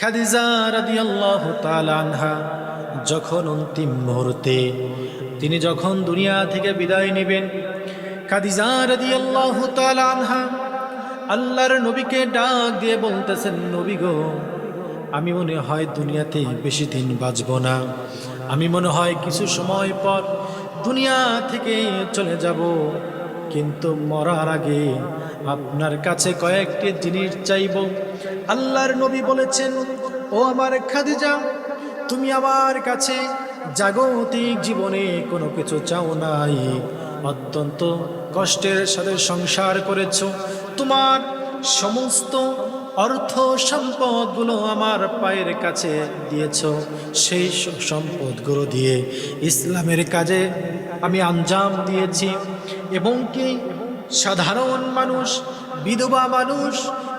খাদিজা রাদিয়াল্লাহু তাআলা আনহা যখন অন্তিম মুহূর্তে তিনি যখন দুনিয়া থেকে বিদায় নেবেন, খাদিজা রাদিয়াল্লাহু তাআলা আনহা আল্লাহর নবীকে ডাক দিয়ে বলতেছেন, নবী গো, আমি মনে হয় দুনিয়াতে বেশি দিন বাঁচব না। আমি মনে হয় কিছু সময় পর দুনিয়া থেকে চলে যাব। কিন্তু মরার আগে আপনার কাছে কয়েকটি জিনিস চাইব। আল্লাহর নবী বলেছেন, ও আমার খাদিজা, তুমি আমার কাছে জাগতিক জীবনে কোনো কিছু চাও নাই। অত্যন্ত কষ্টের সাথে সংসার করেছ। তোমার সমস্ত অর্থ সম্পদগুলো আমার পায়ের কাছে দিয়েছ। সেই সম্পদগুলো দিয়ে ইসলামের কাজে আমি আঞ্জাম দিয়েছি। এবং কি সাধারণ মানুষ, বিধবা মানুষ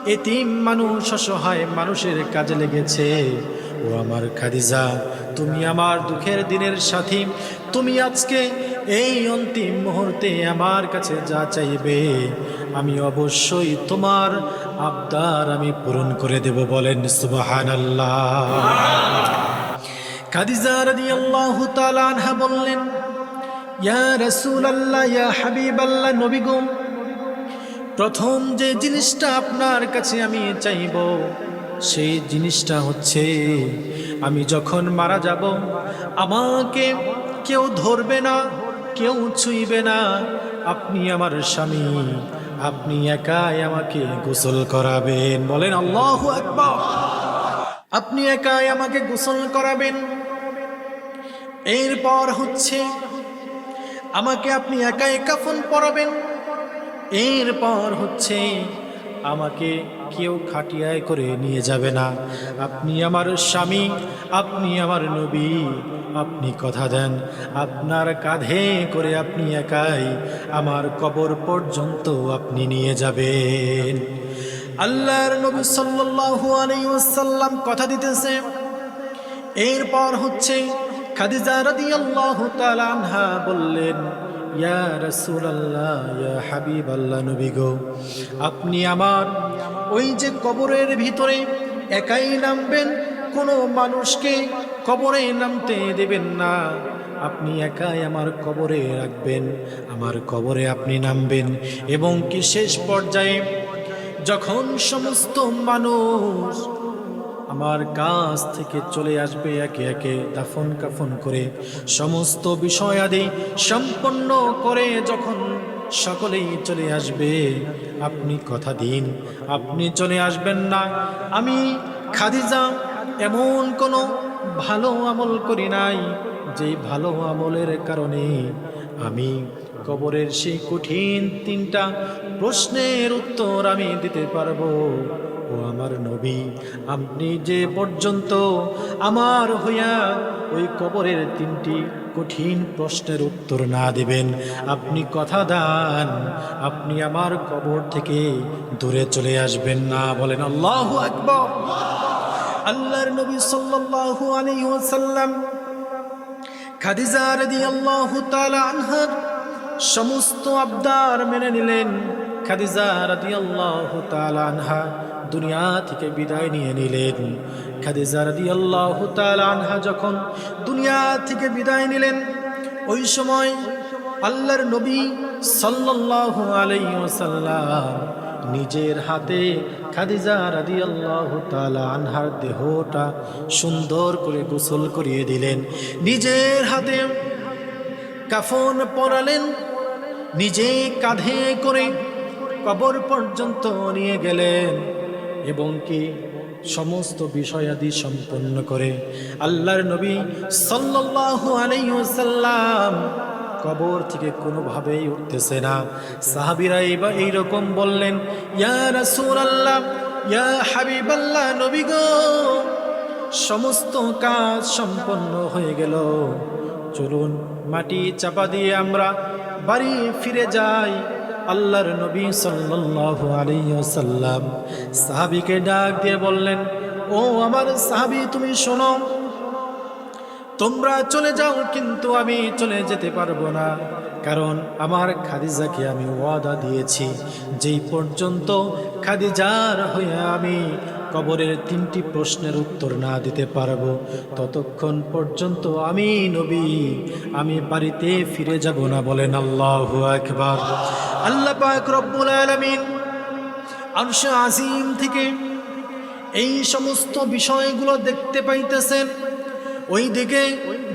এতিম মানুষ অসহায় মানুষের কাজে লেগেছে। ও আমার খাদিজা, তুমি আমার দুঃখের দিনের সাথী। তুমি আজকে এই অন্তিম মুহূর্তে আমার কাছে যা চাইবে, আমি অবশ্যই তোমার আবদার আমি পূরণ করে দেব বলেন সুবাহান আল্লাহ খাদিজা রাদিয়াল্লাহু তাআলা আনহা বললেন, ইয়া রসুল রাসূলুল্লাহ, ইয়া হাবিবাল্লাহ, নবী গো প্রথম যে জিনিসটা আপনার কাছে আমি চাইব, সেই জিনিসটা হচ্ছে, আমি যখন মারা যাব, আমাকে কেউ ধরবে না, কেউ ছুঁইবে না। আপনি আমার স্বামী, আপনি একাই আমাকে গোসল করাবেন। বলেন আল্লাহ আপনি একাই আমাকে গোসল করাবেন। এরপর হচ্ছে, আমাকে আপনি একাই কাফন পরাবেন। এরপর হচ্ছে আমাকে কেউ খাটিয়ায় করে নিয়ে যাবে না। আপনি আমার স্বামী, আপনি আমার নবী, আপনি কথা দেন। আপনার কাঁধে করে আপনি একাই আমার কবর পর্যন্ত আপনি নিয়ে যাবেন। আল্লাহর নবী সাল্লাল্লাহু আলাইহি ওয়াসাল্লাম কথা দিতেছে এরপর হচ্ছে খাদিজা রাদিয়াল্লাহু তাআলা আনহা বললেন ইয়া রাসূলুল্লাহ, ইয়া হাবিবাল্লাহ নবী গো, আপনি আমার ওই যে কবরের ভিতরে একাই নামবেন, কোনো মানুষকে কবরে নামতে দেবেন না। আপনি একাই আমার কবরে রাখবেন, আমার কবরে আপনি নামবেন। এবং কি শেষ পর্যায়ে যখন সমস্ত মানুষ আমার কাছ থেকে চলে আসবে একে একে দাফন কাফন করে সমস্ত বিষয়াদি সম্পন্ন করে যখন সকলেই চলে আসবে, আপনি কথা দিন, আপনি চলে আসবেন না। আমি খাদিজা এমন কোনো ভালো আমল করি নাই যে ভালো আমলের কারণে আমি কবরের সেই কঠিন তিনটা প্রশ্নের উত্তর আমি দিতে পারব। ও আমার নবী, আপনি যে পর্যন্ত আমার হইয়া ওই কবরের তিনটি কঠিন প্রশ্নের উত্তর না দিবেন, আপনি কথা দান, আপনি আমার কবর থেকে দূরে চলে আসবেন না বলেন আল্লাহ আকবর। আল্লাহর নবী সাল্লাল্লাহু আলাইহি ওয়াসাল্লাম, খাদিজা রাদিয়াল্লাহু তাআলা আনহার সমস্ত আবদার মেনে নিলেন। খাদিজা রাদিয়াল্লাহু তাআলা আনহা দুনিয়া থেকে বিদায় নিয়ে নিলেন। খাদিজা রাদিয়াল্লাহু তাআলা আনহা যখন দুনিয়া থেকে বিদায় নিলেন, ওই সময় আল্লাহর নবী সাল্লাল্লাহু আলাইহি ওয়াসাল্লাম নিজের হাতে খাদিজা রাদিয়াল্লাহু তাআলা আনহার দেহটা সুন্দর করে গোসল করিয়ে দিলেন। নিজের হাতে কাফন পরালেন, নিজে কাঁধে করে কবর পর্যন্ত নিয়ে গেলেন এবং কি সমস্ত বিষয়াদি সম্পন্ন করে আল্লাহর নবী সাল্লাল্লাহু আলাইহি ওয়াসাল্লাম কবর থেকে কোনোভাবেই উঠতেছে না। সাহাবিরা এবার এইরকম বললেন, ইয়া রাসূলুল্লাহ, ইয়া হাবিবাল্লাহ নবী গো, সমস্ত কাজ সম্পন্ন হয়ে গেল। চলুন মাটি চাপা দিয়ে আমরা বাড়ি ফিরে যাই। আল্লাহর নবী সাল্লাল্লাহু আলাইহি ওয়াসাল্লাম সাহাবীকে ডাক দিয়ে বললেন, ও আমার সাহাবী, তুমি শোনো, তোমরা চলে যাও, কিন্তু আমি চলে যেতে পারব না। কারণ আমার খাদিজাকে আমি ওয়াদা দিয়েছি, যেই পর্যন্ত খাদিজার হয়ে আমি কবরের তিনটি প্রশ্নের উত্তর না দিতে পারব। ততক্ষণ পর্যন্ত আমি নবী, আমি বাড়িতে ফিরে যাব না বলেন আল্লাহ একবার আল্লাহ পাক রব্বুল আলামিন আরশ আজিম থেকে এই সমস্ত বিষয়গুলো দেখতে পাইতেছেন। ওই দিকে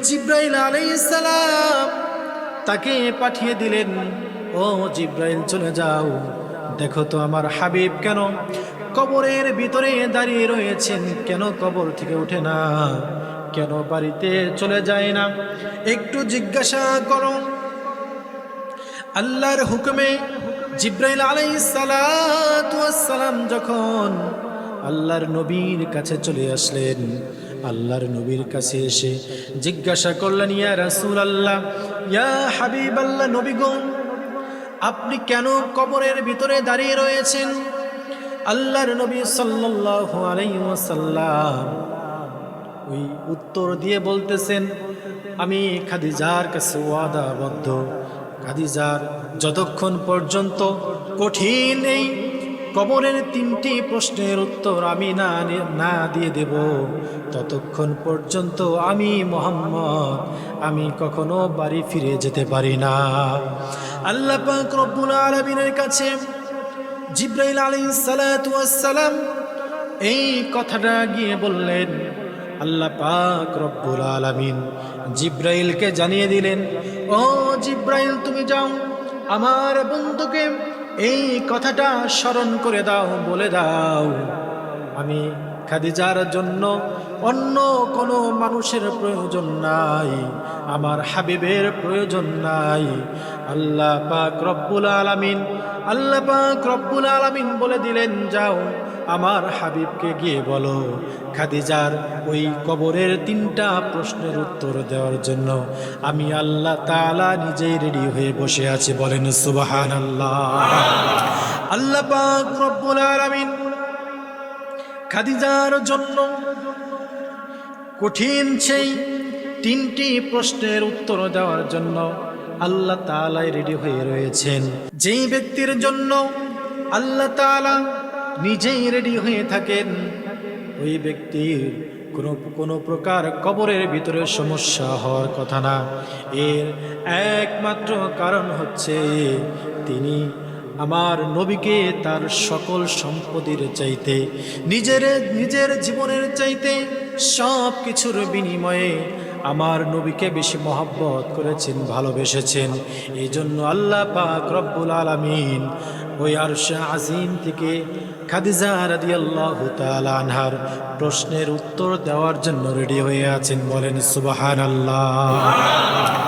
জিব্রাইল আলাইসালাম তাকে পাঠিয়ে দিলেন, ও জিব্রাইল, চলে যাও। দেখো তো আমার হাবিব কেন কবরের ভিতরে দাঁড়িয়ে রয়েছেন। কেন কবর থেকে ওঠে না? কেন বাড়িতে চলে যায় না? একটু জিজ্ঞাসা করো। আল্লাহর হুকুমে জিব্রাইল আলাইসালাম যখন আল্লাহর নবীর কাছে চলে আসলেন, আল্লাহর নবীর কাছে এসে জিজ্ঞাসা করলেন, ইয়া রাসূল আল্লাহ ইয়া হাবিব আল্লাহ নবীগণ, আপনি কেন কবরের ভিতরে দাঁড়িয়ে রয়েছেন? আল্লাহর নবী সাল্লাল্লাহু আলাইহি ওয়াসাল্লাম ওই উত্তর দিয়ে বলতেছেন, আমি খাদিজার কাছে ওয়াদাবদ্ধ। খাদিজার যতক্ষণ পর্যন্ত কঠিন এই কবরের তিনটি প্রশ্নের উত্তর আমি না না দিয়ে দেব, ততক্ষণ পর্যন্ত আমি মোহাম্মদ, আমি কখনো বাড়ি ফিরে যেতে পারি না। আল্লাহ রব্বুল আলামিনের কাছে জিব্রাইল আলী সালাম এই কথাটা গিয়ে বললেন, আল্লাহ পাক রব্বুল আলামিন জিব্রাইলকে জানিয়ে দিলেন, ও জিব্রাইল, তুমি যাও, আমার বন্ধুকে এই কথাটা স্মরণ করে দাও, বলে দাও। আমি খাদিজার জন্য অন্য কোনো মানুষের প্রয়োজন নাই, আমার হাবিবের প্রয়োজন নাই। আল্লাহ পাক রব্বুল আলামিন, আল্লাহ পাক রব্বুল আলামিন বলে দিলেন, যাও, আমার হাবিবকে গিয়ে বলো। খাদিজার ওই কবরের তিনটা প্রশ্নের উত্তর দেওয়ার জন্য আমি আল্লাহ তালা নিজেই রেডি হয়ে বসে আছি। বলেন সুবাহান আল্লাহ আল্লাহ পাক রব্বুল আলামিন, খাদিজার জন্য কঠিন সেই তিনটি প্রশ্নের উত্তর দেওয়ার জন্য আল্লাহ তালাই রেডি হয়ে রয়েছেন। যেই ব্যক্তির জন্য আল্লাহ তাআলা নিজেই রেডি হয়ে থাকেন, ওই ব্যক্তির কোনো কোনো প্রকার কবরের ভিতরে সমস্যা হওয়ার কথা না। এর একমাত্র কারণ হচ্ছে তিনি আমার নবীকে তার সকল সম্পত্তির চাইতে, নিজের নিজের জীবনের চাইতে সব কিছুর বিনিময়ে আমার নবীকে বেশি মহব্বত করেছেন, ভালোবেসেছেন। এই জন্য আল্লাহ পাক রব্বুল আলমিন ওই আরশা আজিম থেকে খাদিজা রাদিয়াল্লাহু আল্লাহ আনহার প্রশ্নের উত্তর দেওয়ার জন্য রেডি হয়ে আছেন বলেন সুবহানাল্লাহ।